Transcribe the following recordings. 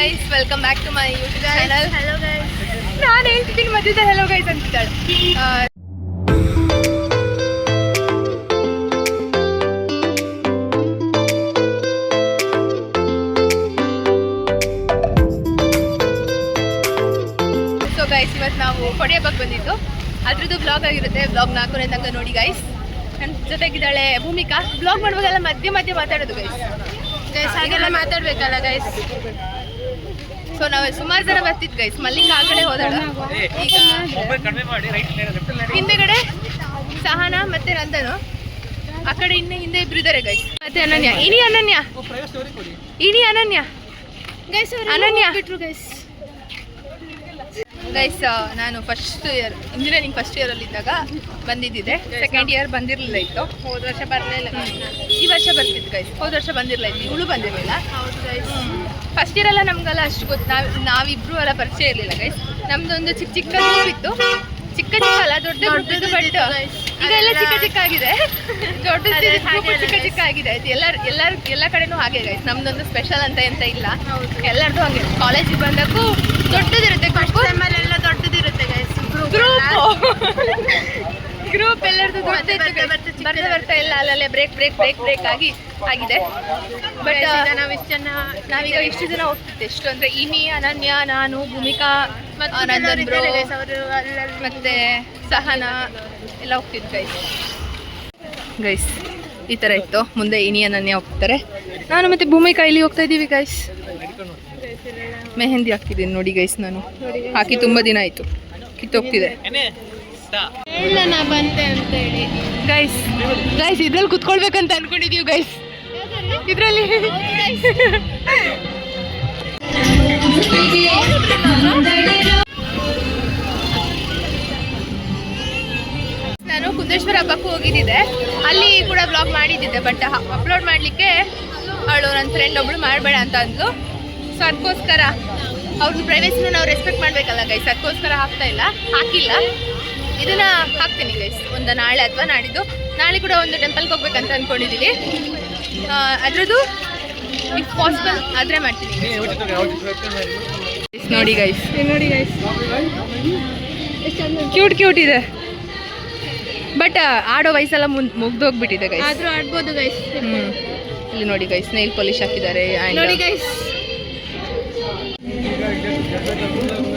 Guys welcome back to my YouTube channel hello guys ನಾನು ಹೇಳ್ತಿದ್ದೀನಿ ಮಧ್ಯದಲ್ಲಿ ಹಲೋ ಗೈಸ್ ಅಂತಿದ್ದಾಳೆ. ಸೊ ಗೈಸ್ ಇವತ್ತು ನಾವು ಕೊಡಿಯಬ್ಬಕ್ಕೆ ಬಂದಿದ್ದು. ಅದ್ರದ್ದು ಬ್ಲಾಗ್ ಆಗಿರುತ್ತೆ ಬ್ಲಾಗ್ ನಾಲ್ಕನೇ ತನಕ ನೋಡಿ ಗೈಸ್ ನನ್ನ ಜೊತೆಗಿದ್ದಾಳೆ ಭೂಮಿಕಾ. ಬ್ಲಾಗ್ ಮಾಡುವಾಗೆಲ್ಲ ಮಧ್ಯೆ ಮಧ್ಯೆ ಮಾತಾಡೋದು ಗೈಸ್ ಗೈಸ್ ಹಾಗೆಲ್ಲ ಮಾತಾಡ್ಬೇಕಲ್ಲ ಗೈಸ್ ಸೊ ನಾವು ಸುಮಾರು ಜನ ಬರ್ತಿದ್ ಗೈಸ್ ಮಲ್ಲಿಂಗ ಆ ಕಡೆ ಹೋದಾಳ. ಈಗ ಹಿಂದೆಗಡೆ ಸಹನ ಮತ್ತೆ ನಂದನು. ಆ ಕಡೆ ಇನ್ನು ಹಿಂದೆ ಇಬ್ರು ಇದ್ದಾರೆ ಗೈಸ್ ಮತ್ತೆ ಅನನ್ಯ. ಇನಿ ಅನನ್ಯ. ಇನಿ ಅನನ್ಯ. ಗೈಸ್ ಅನನ್ಯ. ಬಿಟ್ರು ಗೈಸ್ ಗೈಸ್ ನಾನು first year engineering first year ಅಲ್ಲಿ ಇದ್ದಾಗ ಬಂದಿದ್ದಿದೆ. ಸೆಕೆಂಡ್ ಇಯರ್ ಬಂದಿರಲಿಲ್ಲ ಇತ್ತು. ಹೋದ ವರ್ಷ ಬರಲಿಲ್ಲ ಈ ವರ್ಷ ಬರ್ತಿತ್ತು ಗೈಸ್ ಹೋದ ವರ್ಷ ಬಂದಿರಲಿಲ್ಲ. ಇವಳು ಬಂದಿರಲಿಲ್ಲ. ಹೌದು ಗೈಸ್ ಫಸ್ಟ್ ಇಯರ್ ಎಲ್ಲ ನಮ್ಗೆಲ್ಲ ಅಷ್ಟು ಗೊತ್ತು. ನಾವು ನಾವಿಬ್ರು ಎಲ್ಲ ಪರಿಚಯ ಇರಲಿಲ್ಲ ಗೈಸ್ ನಮ್ದೊಂದು ಚಿಕ್ಕ ಚಿಕ್ಕ ಇತ್ತು. ಚಿಕ್ಕ ಚಿಕ್ಕ ಅಲ್ಲ ದೊಡ್ಡ ದೊಡ್ಡದು ಬಟ್ ಇದೆಲ್ಲ ಎಲ್ಲ ಚಿಕ್ಕ ಚಿಕ್ಕ ಆಗಿದೆ ದೊಡ್ಡ ಅದೇ ಹಾಗೆ ಅಲ್ಲ ಚಿಕ್ಕ ಚಿಕ್ಕ ಆಗಿದೆ ಎಲ್ಲರ ಎಲ್ಲರ ಎಲ್ಲ ಕಡೆನೂ ಹಾಗೆ ಗೈಸ್ ನಮ್ದೊಂದು ಸ್ಪೆಷಲ್ ಅಂತ ಎಂತ ಇಲ್ಲ. ಎಲ್ಲರದು ಹಾಗೆ. ಕಾಲೇಜಿಗೆ ಬಂದಕ್ಕೂ ದೊಡ್ಡದಿರುತ್ತೆ ಎಲ್ಲ ದೊಡ್ಡದಿರುತ್ತೆ ಗೈಸ್ ಗ್ರೂಪ್ ಗ್ರೂಪ್ ಎಲ್ಲರದು ಬರ್ತಾ ಬರ್ತಾ ಎಲ್ಲ ಅಲ್ಲಲ್ಲೇ ಬ್ರೇಕ್ ಬ್ರೇಕ್ ಬ್ರೇಕ್ ಬ್ರೇಕ್ ಆಗಿ ಆಗಿದೆ. ಬಟ್ ನಾವು ಇಷ್ಟು ಜನ ನಾವೀಗ ಇಷ್ಟು ಜನ ಹೋಗ್ತಿದ್ದೆ. ಎಷ್ಟು ಅಂದ್ರೆ ಇಮಿ ಅನನ್ಯ ನಾನು ಭೂಮಿಕಾ ನಂದನ್ ಅಲ್ಲಲ್ಲಿ ಮತ್ತೆ ಸಹನ ಎಲ್ಲ ಹೋಗ್ತಿದ್ವಿ ಗೈಸ್ ಗೈಸ್ ಈ ತರ ಇತ್ತು. ಮುಂದೆ ಇನಿ ಅನನ್ಯ ಹೋಗ್ತಾರೆ. ನಾನು ಮತ್ತೆ ಭೂಮಿಕಾ ಇಲ್ಲಿ ಹೋಗ್ತಾ ಇದ್ದೀವಿ ಗೈಸ್ ಮೆಹಂದಿ ಹಾಕಿದ್ದೀನಿ ನೋಡಿ ಗೈಸ್ ನಾನು. ಹಾಕಿ ತುಂಬಾ ದಿನ ಆಯ್ತು. ಕಿತ್ತೋಗ್ತಿದೆ ಇಲ್ಲ ನಾ ಬಂದೆ ಅಂತ ಹೇಳಿ. ಗೈಸ್ ಗೈಸ್ ಇದ್ರಲ್ಲಿ ಕುತ್ಕೊಳ್ಬೇಕಂತ ಅನ್ಕೊಂಡಿದೀವಿ ಗೈಸ್ ಇದರಲ್ಲಿ. ನಾನು ಕುಂದೇಶ್ವರ ಹಬ್ಬಕ್ಕೂ ಹೋಗಿದ್ದೆ ಅಲ್ಲಿ ಕೂಡ ಬ್ಲಾಗ್ ಮಾಡಿದ್ದಿದ್ದೆ ಬಟ್ ಅಪ್ಲೋಡ್ ಮಾಡಲಿಕ್ಕೆ ಅವಳು ನನ್ನ ಫ್ರೆಂಡ್ ಒಬ್ಳು ಮಾಡಬೇಡ ಅಂತ ಅಂದ್ಲು. ಸೊ ಅದಕ್ಕೋಸ್ಕರ ಅವ್ರನ್ನ ಪ್ರೈವೇಸಿನ ನಾವು ರೆಸ್ಪೆಕ್ಟ್ ಮಾಡಬೇಕಲ್ಲ ಗೈಸ್ ಅದಕ್ಕೋಸ್ಕರ ಹಾಕ್ತಾ ಇಲ್ಲ, ಹಾಕಿಲ್ಲ. ಇದನ್ನ ಹಾಕ್ತೀನಿ ಗೈಸ್ ಒಂದು ನಾಳೆ ಅಥವಾ ನಾಡಿದ್ದು. ನಾಳೆ ಕೂಡ ಒಂದು ಟೆಂಪಲ್ಗೆ ಹೋಗ್ಬೇಕಂತ ಅಂದ್ಕೊಂಡಿದ್ದೀವಿ ಅದ್ರದ್ದು ಇಫ್ ಪಾಸಿಬಲ್ ಆದರೆ ಮಾಡ್ತೀನಿ. ನೋಡಿ ಗೈಸ್ ನೋಡಿ ಗೈಸ್ ಕ್ಯೂಟ್ ಕ್ಯೂಟ್ ಇದೆ. ಬಟ್ ಆಡೋ ವಯಸ್ಸೆಲ್ಲ ಮುಗ್ದು ಮುಗ್ದೋಗ್ಬಿಟ್ಟಿದೆ ಗೈಸ್ ಆದ್ರೂ ಆಡ್ಬೋದು ಗೈಸ್ ಹ್ಮ್. ಇಲ್ಲಿ ನೋಡಿ ಗೈಸ್ ನೈಲ್ ಪಾಲಿಶ್ ಹಾಕಿದ್ದಾರೆ ನೋಡಿ ಗೈಸ್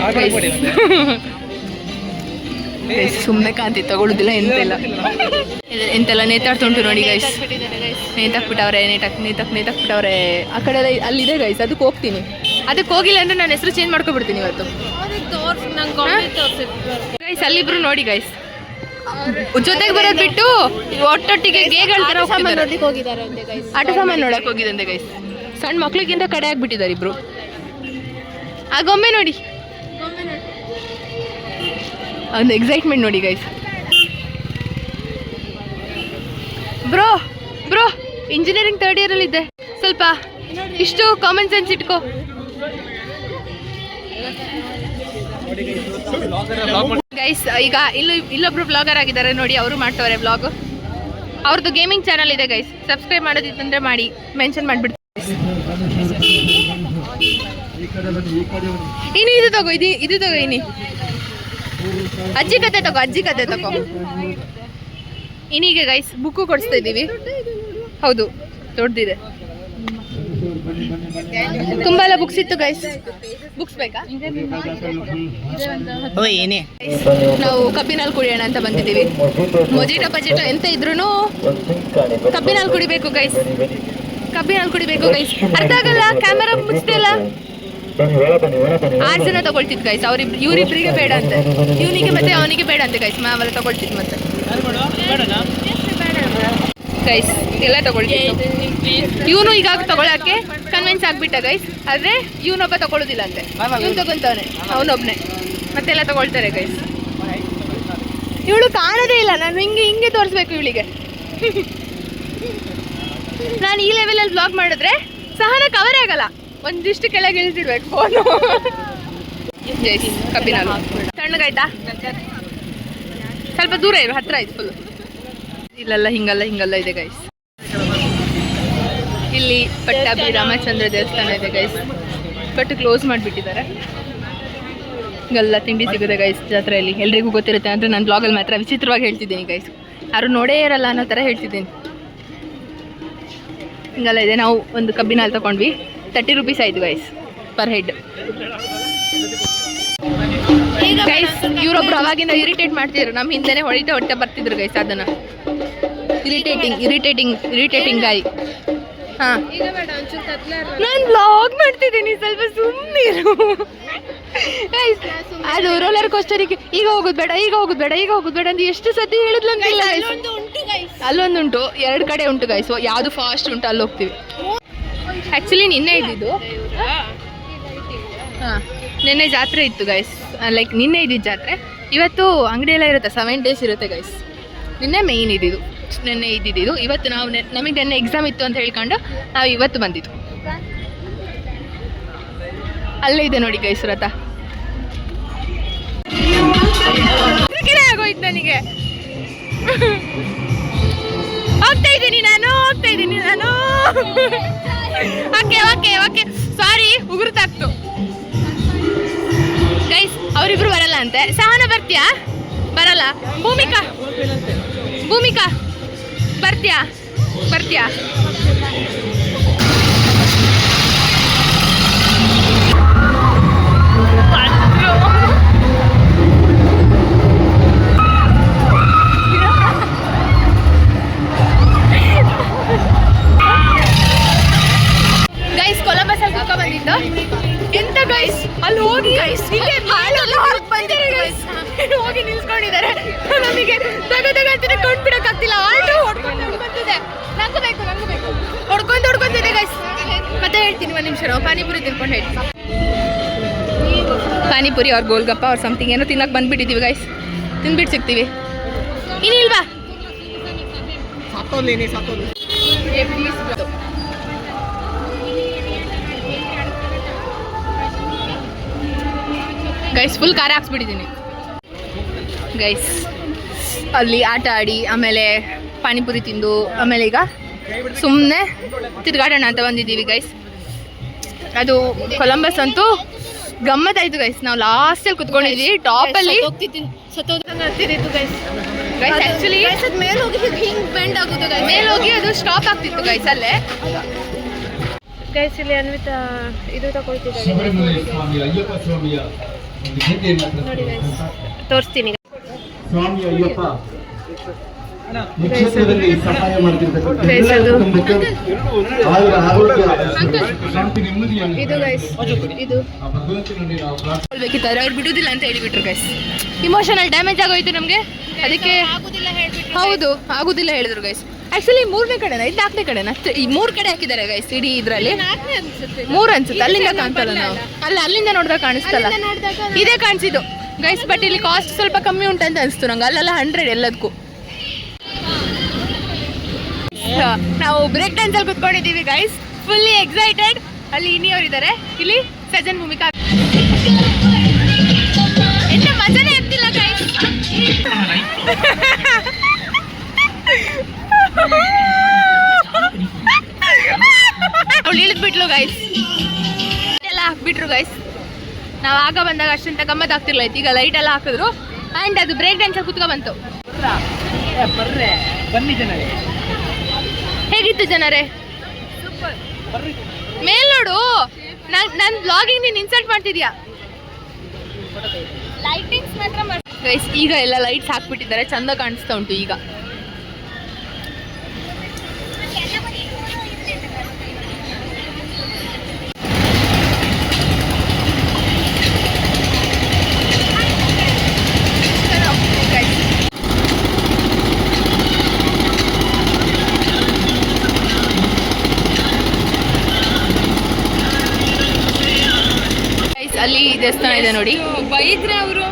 ಸುಮ್ಮನೆ ಕಾಂತಿ ತಗೊಳುದಿಲ್ಲ ಎಂತೆಲ್ಲ. ಎಂತೆಲ್ಲ ನೇತಾಡ್ತುಂಟು ನೋಡಿ ಗೈಸ್. ನೇತಾಕ್ಬಿಟ್ಟವ್ರೆ ನೇತಾಕ್ ನೇತಾಕ್ ನೇತಾಕ್ಬಿಟ್ಟವ್ರೆ ಆ ಕಡೆ ಎಲ್ಲ ಅಲ್ಲಿದೆ ಗೈಸ್ ಅದಕ್ಕೆ ಹೋಗ್ತೀನಿ. ಅದಕ್ಕೆ ಹೋಗಿಲ್ಲ ಅಂದ್ರೆ ನಾನು ಹೆಸರು ಚೇಂಜ್ ಮಾಡ್ಕೊಬಿಡ್ತೀನಿ ಇವತ್ತು. ಗೈಸ್ ಅಲ್ಲಿಬ್ರು ನೋಡಿ ಗೈಸ್. ಜೊತೆಗೆ ಬರೋದ್ ಬಿಟ್ಟು ಒಟ್ಟೊಟ್ಟಿಗೆ ಗೇಗಳ ತರ ಆಟ ಸಾಮಾನು ನೋಡಕ್ ಹೋಗಿದಂತೆ ಗೈಸ್. ಸಣ್ಣ ಮಕ್ಳಿಗಿಂತ ಕಡೆ ಆಗ್ಬಿಟ್ಟಿದ್ದಾರೆ ಇಬ್ರು. ಆಗೊಮ್ಮೆ ನೋಡಿ. ಒಂದು ಎಕ್ಸೈಟ್ಮೆಂಟ್ ನೋಡಿ guys bro bro engineering third year ಅಲ್ಲಿ ಇದ್ದೆ. ಸ್ವಲ್ಪ ಇಷ್ಟು ಕಾಮನ್ ಸೆನ್ಸ್ ಇಟ್ಕೋ. ಗೈಸ್ ಈಗ ಇಲ್ಲಿ ಇಲ್ಲೊಬ್ರು ಬ್ಲಾಗರ್ ಆಗಿದ್ದಾರೆ ನೋಡಿ, ಅವರು ಮಾಡ್ತವ್ರೆ ಬ್ಲಾಗ್ ಅವ್ರದ್ದು ಗೇಮಿಂಗ್ ಚಾನಲ್ ಇದೆ ಗೈಸ್ ಸಬ್ಸ್ಕ್ರೈಬ್ ಮಾಡೋದಿತ್ತಂದ್ರೆ ಮಾಡಿ ಮೆನ್ಷನ್ ಮಾಡಿಬಿಡ್ತೀನಿ ಇನಿ ಇದು ತಗೋ, ಇದು ಇದು ತಗೋ ಇನಿ ಅಜ್ಜಿ ಕತೆ ತಗೋ ಅಜ್ಜಿ ಕತೆ ತಗೋ. ಇನಿಗೆ ಗೈಸ್ ಬುಕ್ಕು ಕೊಡಿಸ್ತಾ ಇದ್ದೀವಿ. ಹೌದು ದೊಡ್ಡದಿದೆ ತುಂಬಾ ಎಲ್ಲ ಬುಕ್ಸ್ ಇತ್ತು ಗೈಸ್ ಬುಕ್ಸ್ ಬೇಕಾ? ನಾವು ಕಬ್ಬಿನಲ್ಲಿ ಕುಡಿಯೋಣ ಅಂತ ಬಂದಿದ್ದೀವಿ. ಮೊಜಿಟೋ ಬಜೆಟೋ ಎಂತ ಇದ್ರು ಕಬ್ಬಿನಲ್ಲಿ ಕುಡಿಬೇಕು ಗೈಸ್ ಕಬ್ಬಿನಲ್ಲಿ ಕುಡಿಬೇಕು ಗೈಸ್ ಅರ್ಥ ಆಗಲ್ಲ? ಕ್ಯಾಮೆರಾ ಮುಚ್ತಿಲ್ಲ ಆರು ಜನ ತಗೊಳ್ತಿದ್ ಗೈಸ್ ಅವ್ರಿ ಇವ್ರಿಬ್ರಿಗೆ ಬೇಡ ಅಂತ. ಇವನಿಗೆ ಮತ್ತೆ ಅವನಿಗೆ ಬೇಡ ಅಂತೆ ಗೈಸ್ ಮಾವೆಲ್ಲ ತಗೊಳ್ತಿದ್ ಮತ್ತೆ. ಗೈಸ್ ಎಲ್ಲ ತಗೊಳ್ತಿದ್ದು. ಇವನು ಈಗ ತಗೊಳಕ್ಕೆ ಕನ್ವಿನ್ಸ್ ಆಗ್ಬಿಟ್ಟ ಗೈಸ್ ಆದ್ರೆ ಇವನೊಬ್ಬ ತಗೊಳ್ಳೋದಿಲ್ಲ ಅಂತೆ. ಇವ್ನು ತಗೊಂತವನೆ, ಅವನೊಬ್ನೇ. ಮತ್ತೆಲ್ಲ ತಗೊಳ್ತಾರೆ ಗೈಸ್ ಇವಳು ಕಾಣೋದೇ ಇಲ್ಲ, ನಾನು ಹಿಂಗೆ ಹಿಂಗೆ ತೋರಿಸ್ಬೇಕು ಇವಳಿಗೆ. ನಾನು ಈ ಲೆವೆಲಲ್ಲಿ ಬ್ಲಾಗ್ ಮಾಡಿದ್ರೆ ಸಹನ ಕವರೇ ಆಗಲ್ಲ. ಒಂದಿಷ್ಟು ಕೆಳಗೆ ಇಳಿದಿರ್ಬೇಕು ಫೋನು. ಕಬ್ಬಿನ ತಣ್ಣಗಾಯ್ತಾ? ಸ್ವಲ್ಪ ದೂರ ಇರು, ಹತ್ರ ಆಯ್ತು ಫುಲ್ ಇಲ್ಲೆಲ್ಲ ಹಿಂಗಲ್ಲ ಹಿಂಗಲ್ಲ ಇದೆ ಗೈಸ್ ಇಲ್ಲಿ ಪಟ್ಟಾಭಿ ರಾಮಚಂದ್ರ ದೇವಸ್ಥಾನ ಇದೆ ಗೈಸ್ ಬಟ್ ಕ್ಲೋಸ್ ಮಾಡಿಬಿಟ್ಟಿದ್ದಾರೆ. ಹಿಂಗೆಲ್ಲ ತಿಂಡಿ ಸಿಗುತ್ತೆ ಗೈಸ್ ಜಾತ್ರೆಯಲ್ಲಿ. ಎಲ್ರಿಗೂ ಗೊತ್ತಿರುತ್ತೆ. ಅಂದರೆ ನಾನು ಬ್ಲಾಗಲ್ಲಿ ಮಾತ್ರ ವಿಚಿತ್ರವಾಗಿ ಹೇಳ್ತಿದ್ದೀನಿ ಗೈಸ್ ಯಾರು ನೋಡೇ ಇರಲ್ಲ ಅನ್ನೋ ಥರ ಹೇಳ್ತಿದ್ದೀನಿ. ಹಿಂಗೆಲ್ಲ ಇದೆ. ನಾವು ಒಂದು ಕಬ್ಬಿನಲ್ಲಿ ತಗೊಂಡ್ವಿ. ತರ್ಟಿ ರುಪೀಸ್ ಆಯಿತು ಗೈಸ್ ಪರ್ ಹೆಡ್ ಗೈಸ್ ಇವರೊಬ್ರು ಅವಾಗಿಂದ ಇರಿಟೇಟ್ ಮಾಡ್ತಿದ್ರು. ನಮ್ಮ ಹಿಂದೆನೆ ಹೊಡಿತಾ ಹೊಟ್ಟೆ ಬರ್ತಿದ್ರು ಗೈಸ್ ಅದನ್ನು. ಇರಿಟೇಟಿಂಗ್ ಇರಿಟೇಟಿಂಗ್ ಇರಿಟೇಟಿಂಗ್ ಗಾಯಿ ಹಾಂ. ನಾನು ಬ್ಲಾಗ್ ಮಾಡ್ತಿದ್ದೀನಿ ಸ್ವಲ್ಪ ಸುಮ್ಮನಿರು ಅದು ರೋಲರ್ ಕೋಸ್ಟರಿಗೆ ಈಗ ಹೋಗೋದು ಬೇಡ ಈಗ ಹೋಗೋದು ಬೇಡ ಈಗ ಹೋಗೋದು ಬೇಡ ಅಂತ ಎಷ್ಟು ಸತಿ ಹೇಳಿದ್ಲು ಅಂತಿಲ್ಲ ಗೈಸ್ ಅಲ್ಲೊಂದುಂಟು ಎರಡು ಕಡೆ ಉಂಟು ಗೈಸ್ ಯಾವುದು ಫಾಸ್ಟ್ ಉಂಟು ಅಲ್ಲಿ ಹೋಗ್ತೀವಿ ಆ್ಯಕ್ಚುಲಿ ನಿನ್ನೆ ಇದ್ದಿದ್ದು. ಹಾಂ, ನಿನ್ನೆ ಜಾತ್ರೆ ಇತ್ತು ಗೈಸ್ ಲೈಕ್ ನಿನ್ನೆ ಇದ್ದಿದ್ದು ಜಾತ್ರೆ. ಇವತ್ತು ಅಂಗಡಿ ಎಲ್ಲ ಇರುತ್ತೆ ಸೆವೆನ್ ಡೇಸ್ ಇರುತ್ತೆ ಗೈಸ್ ನಿನ್ನೆ ಮೇಯ್ನ್ ಇದ್ದಿದ್ದು. ನಿನ್ನೆ ಇದ್ದಿದ್ದು. ಇವತ್ತು ನಾವು ನಮಗೆ ನಿನ್ನೆ ಎಕ್ಸಾಮ್ ಇತ್ತು ಅಂತ ಹೇಳ್ಕೊಂಡು ನಾವು ಇವತ್ತು ಬಂದಿದ್ದು. ಅಲ್ಲೇ ಇದೆ ನೋಡಿ ಗೈಸ್ ರಥ ಆಗೋಯ್ತು ನನಗೆ. ಹೋಗ್ತಾ ಇದ್ದೀನಿ ನಾನು, ಹೋಗ್ತಾ ಇದ್ದೀನಿ ನಾನು. ಓಕೆ ಓಕೆ ಓಕೆ ಸಾರಿ ಉಗುರ್ತಾಗ್ತು ಗೈಸ್ ಅವರಿಬ್ರು ಬರಲ್ಲ ಅಂತೆ. ಸಹನ ಬರ್ತೀಯಾ? ಬರಲ್ಲ. ಭೂಮಿಕಾ. ಭೂಮಿಕಾ. ಬರ್ತೀಯಾ? ಬರ್ತೀಯಾ? ನಿಲ್ಸ್ಕೊಂಡಿದ್ದಾರೆ ನಮಗೆ ತಗ ತಗ ಅಂತಿದೆ ಕಣ್ ಬಿಡಕ್ಕಾಗ್ತಿಲ್ಲ. ಆಟೋ ಹೊಡ್ಕೊಂಡು ಹೊಡ್ಕೊಂತಿದೆ ನಂಗೂ ಬೇಕು ನಂಗೂ ಬೇಕು. ಹೊಡ್ಕೊಂಡು ಹೊಡ್ಕೊಂತಿದೆ ಗೈಸ್ ಮತ್ತೆ ಹೇಳ್ತೀನಿ ಒಂದು ನಿಮಿಷ ನಾವು ಪಾನಿಪುರಿ ತಿನ್ಕೊಂಡು ಹೇಳ್ತೀನಿ. ಪಾನಿಪುರಿ ಅವ್ರ ಗೋಲ್ಗಪ್ಪ ಅವ್ರ ಸಮಥಿಂಗ್ ಏನೋ ತಿನ್ನಕ್ ಬಂದ್ಬಿಟ್ಟಿದೀವಿ ಗೈಸ್ ತಿನ್ಬಿಟ್ಟು ಸಿಗ್ತೀವಿ. ಇನ್ನಿಲ್ವಾ ಗೈಸ್ ಫುಲ್ ಖಾರ ಹಾಕ್ಸ್ಬಿಟ್ಟಿದ್ದೀನಿ ಗೈಸ್ ಅಲ್ಲಿ ಆಟ ಆಡಿ ಆಮೇಲೆ ಪಾನಿಪುರಿ ತಿಂದು ಆಮೇಲೆ ಈಗ ಸುಮ್ಮನೆ ತಿರ್ಗಾಡೋಣ ಅಂತ ಬಂದಿದ್ದೀವಿ ಗೈಸ್ ಅದು ಕೊಲಂಬಸ್ ಅಂತೂ ಗಮ್ಮತ್ತಾಯ್ತು ಗೈಸ್ ನಾವು ಲಾಸ್ಟಲ್ಲಿ ಕುತ್ಕೊಂಡಿದ್ವಿ ಟಾಪಲ್ಲಿ ಹೋಗ್ತಿದ್ದೀನಿ ಸತ್ತೋದಂಗೆ ಆಗ್ತಿತ್ತು ಗೈಸ್ ಗೈಸ್ ಆ್ಯಕ್ಚುಲಿ ಅದ್ ಮೇಲೆ ಹೋಗಿ ಹಿಂಗ್ ಬೆಂಡ್ ಆಗುದು ಗೈಸ್ ಮೇಲೆ ಹೋಗಿ ಅದು ಸ್ಟಾಪ್ ಆಗ್ತಿತ್ತು ಗೈಸ್ ಅಲ್ಲೇ. ಗೈಸ್ ಇಲ್ಲಿ ಅನ್ವಿತಾ ಇದು ಹೆಜ್ಜೆಯನ್ನು ನೋಡಿ ಗೈಸ್ ತೋರಿಸ್ತೀನಿ. ಸ್ವಾಮಿ ಅಯ್ಯಪ್ಪ ಕ್ಷೇತ್ರದಲ್ಲಿ ಸಹಾಯ ಮಾಡ್ತಿರ್ತಕ್ಕಂಥ ಕುಟುಂಬಕ್ಕೆ ಆರೋಗ್ಯ ಶಾಂತಿ ನೆಮ್ಮದಿಯನ್ನು ಇದು ಗೈಸ್ ಇದು. ಆ ಭಗವಂತನಲ್ಲಿ ನಾವು ಪ್ರಾರ್ಥನೆ ಬೇಕಿದ್ದಾರೆ ಅವ್ರು ಬಿಡುದಿಲ್ಲ ಅಂತ ಹೇಳಿಬಿಟ್ರು ಗೈಸ್ ಇಮೋಷನಲ್ ಡ್ಯಾಮೇಜ್ ಆಗೋಯ್ತು ನಮಗೆ. ಅದಕ್ಕೆ ಹೌದು ಆಗುದಿಲ್ಲ ಹೇಳಿದ್ರು ಗೈಸ್ ಆಕ್ಚುಲಿ ಮೂರನೇ ಕಡೆನಾ? ಇದು ನಾಲ್ಕನೇ ಕಡೆನಾ? ಈ ಮೂರು ಕಡೆ ಹಾಕಿದ್ದಾರೆ ಗೈಸ್ ಇಡೀ ಇದರಲ್ಲಿ. ಮೂರ್ ಅನ್ಸುತ್ತೆ. ಮೂರು ಅನ್ಸುತ್ತೆ. ಅಲ್ಲಿಂದ ಕಾಣ್ತಲ್ಲ ನಾವು. ಅಲ್ಲ ಅಲ್ಲಿಂದ ನೋಡಿದ್ರೆ ಕಾಣಿಸ್ತಲ್ಲ. ಇದೇ ಕಾಣಿಸಿದ್ದು. ಗೈಸ್ ಬಟ್ ಇಲ್ಲಿ ಕಾಸ್ಟ್ ಸ್ವಲ್ಪ ಕಮ್ಮಿ ಉಂಟಂತ ಅನಿಸ್ತು ನಂಗೆ. ಅಲ್ಲೆಲ್ಲ ಹಂಡ್ರೆಡ್ ಎಲ್ಲದಕ್ಕೂ. ನಾವು ಬ್ರೇಕ್ ಡ್ಯಾನ್ಸ್ ಅಲ್ಲಿ ಕುತ್ಕೊಂಡಿದ್ದೀವಿ ಗೈಸ್ ಫುಲ್ಲಿ ಎಕ್ಸೈಟೆಡ್ ಅಲ್ಲಿ ಇನಿಯವ್ರು ಇದ್ದಾರೆ ಇಲ್ಲಿ ಸಜನ್ ಭೂಮಿಕಾ. ಎಂತ ಮಜಾನೇ ಇರ್ತಿಲ್ಲ ಗೈಸ್ ಅವಳು ಇಳಿದ್ಬಿಟ್ಲು ಗೈಸ್ ಎಲ್ಲ ಹಾಕ್ಬಿಟ್ರು ಗೈಸ್ ನಾವು ಆಗ ಬಂದಾಗ ಅಷ್ಟಂತ ಗಮ್ಮತ್ ಆಗ್ತಿರ್ಲ ಈಗ ಲೈಟ್ ಎಲ್ಲ ಹಾಕಿದ್ರು. ಆ್ಯಂಡ್ ಅದು ಬ್ರೇಕ್ ಡ್ಯಾನ್ಸ್ ಕುತ್ಕೊ ಬಂತು. ಹೇಗಿತ್ತು ಜನರೇ? ಮೇಲ್ ನೋಡು. ನನ್ ನನ್ನ ಬ್ಲಾಗಿಂಗ್ ನೀನು ಇನ್ಸರ್ಟ್ ಮಾಡ್ತಿದ್ಯಾ? ಲೈಟಿಂಗ್ಸ್ ಮಾತ್ರ ಮಾಡಿ ಈಗ ಎಲ್ಲ ಲೈಟ್ಸ್ ಹಾಕ್ಬಿಟ್ಟಿದ್ದಾರೆ. ಚಂದ ಕಾಣಿಸ್ತಾ ಉಂಟು ಈಗ. ಅಲ್ಲಿ ದೇವಸ್ಥಾನ ಇದೆ ನೋಡಿ. ಬೈದ್ರೆ ಅವರು?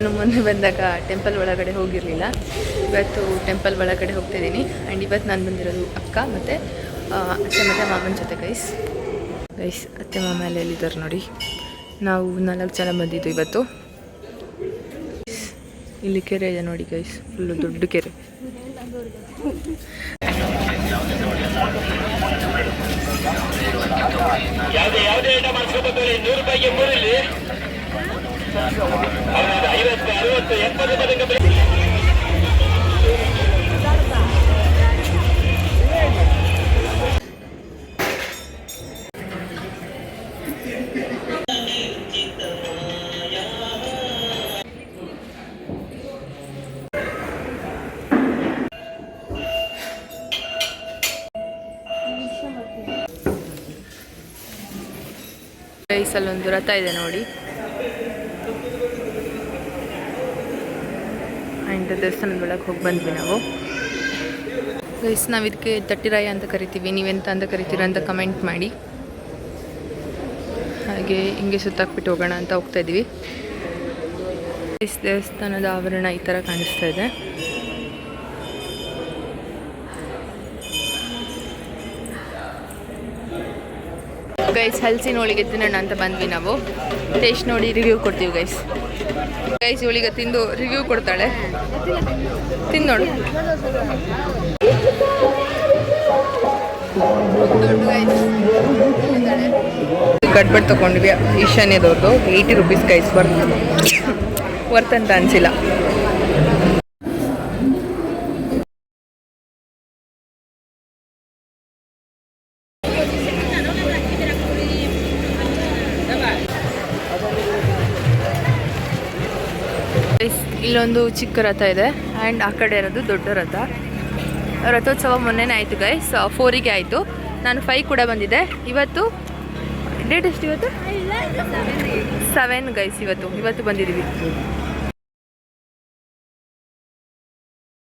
ನಾನು ಮೊನ್ನೆ ಬಂದಾಗ ಟೆಂಪಲ್ ಒಳಗಡೆ ಹೋಗಿರಲಿಲ್ಲ. ಇವತ್ತು ಟೆಂಪಲ್ ಒಳಗಡೆ ಹೋಗ್ತಿದ್ದೀನಿ ಆ್ಯಂಡ್ ಇವತ್ತು ನಾನು ಬಂದಿರೋದು ಅಕ್ಕ ಮತ್ತು ಅತ್ತೆ ಮತ್ತು ಮಾಮನ ಜೊತೆ ಗೈಸ್ ಗೈಸ್ ಅತ್ತೆ ಮಾಮ ಅಲ್ಲಿ ಎಲ್ಲಿದ್ದಾರೆ ನೋಡಿ. ನಾವು ನಾಲ್ಕು ಜನ ಬಂದಿದ್ದು ಇವತ್ತು. ಇಲ್ಲಿ ಕೆರೆ ಇದೆ ನೋಡಿ ಗೈಸ್ ಫುಲ್ಲು ದೊಡ್ಡ ಕೆರೆ. ಐವತ್ತು, ಅರವತ್ತು, ಎಪ್ಪತ್ತು ಅಲ್ಲೊಂದು ರಥ ಇದೆ ನೋಡಿ. ಆ್ಯಂಡ್ ದೇವಸ್ಥಾನದ ಒಳಗೆ ಹೋಗಿ ಬಂದ್ವಿ ನಾವು. ಗೈಸ್ ನಾವು ಇದಕ್ಕೆ ತಟ್ಟಿರಾಯ ಅಂತ ಕರಿತೀವಿ. ನೀವೆಂತ ಅಂತ ಕರಿತೀರ ಅಂತ ಕಮೆಂಟ್ ಮಾಡಿ. ಹಾಗೆ ಹಿಂಗೆ ಸುತ್ತಾಕ್ಬಿಟ್ಟು ಹೋಗೋಣ ಅಂತ ಹೋಗ್ತಾ ಇದ್ದೀವಿ ಗೈಸ್ ದೇವಸ್ಥಾನದ ಆವರಣ ಈ ಥರ ಕಾಣಿಸ್ತಾ ಇದೆ. ಗೈಸ್ ಹಲಸಿನ ಹೋಳಿಗೆ ತಿನ್ನೋಣ ಅಂತ ಬಂದ್ವಿ ನಾವು. ಟೇಸ್ಟ್ ನೋಡಿ ರಿವ್ಯೂ ಕೊಡ್ತೀವಿ ಗೈಸ್ ಗೈಸ್ ಇವಳಿಗೆ ತಿಂದು ರಿವ್ಯೂ ಕೊಡ್ತಾಳೆ. ತಿನ್ನೋಡು ಗಡ್ಬಡ್ ತೊಗೊಂಡ್ವಿ ಈಶಾನ್ಯದವ್ರದ್ದು ಏಯ್ಟಿ ರುಪೀಸ್ ಗೈಸ್ ಬರ್ತ ವರ್ತ್ ಅಂತ ಅನಿಸಿಲ್ಲ. ಇಲ್ಲೊಂದು ಚಿಕ್ಕ ರಥ ಇದೆ ಆ್ಯಂಡ್ ಆ ಕಡೆ ಇರೋದು ದೊಡ್ಡ ರಥ. ರಥೋತ್ಸವ ಮೊನ್ನೆನೇ ಆಯಿತು ಗೈಸ್ ಫೋರಿಗೆ ಆಯಿತು. ನಾನು ಫೈವ್ ಕೂಡ ಬಂದಿದ್ದೆ. ಇವತ್ತು ಡೇಟ್ ಎಷ್ಟು ಇವತ್ತು ಸೆವೆನ್ ಗೈಸ್ ಇವತ್ತು. ಇವತ್ತು ಬಂದಿದ್ದೀವಿ.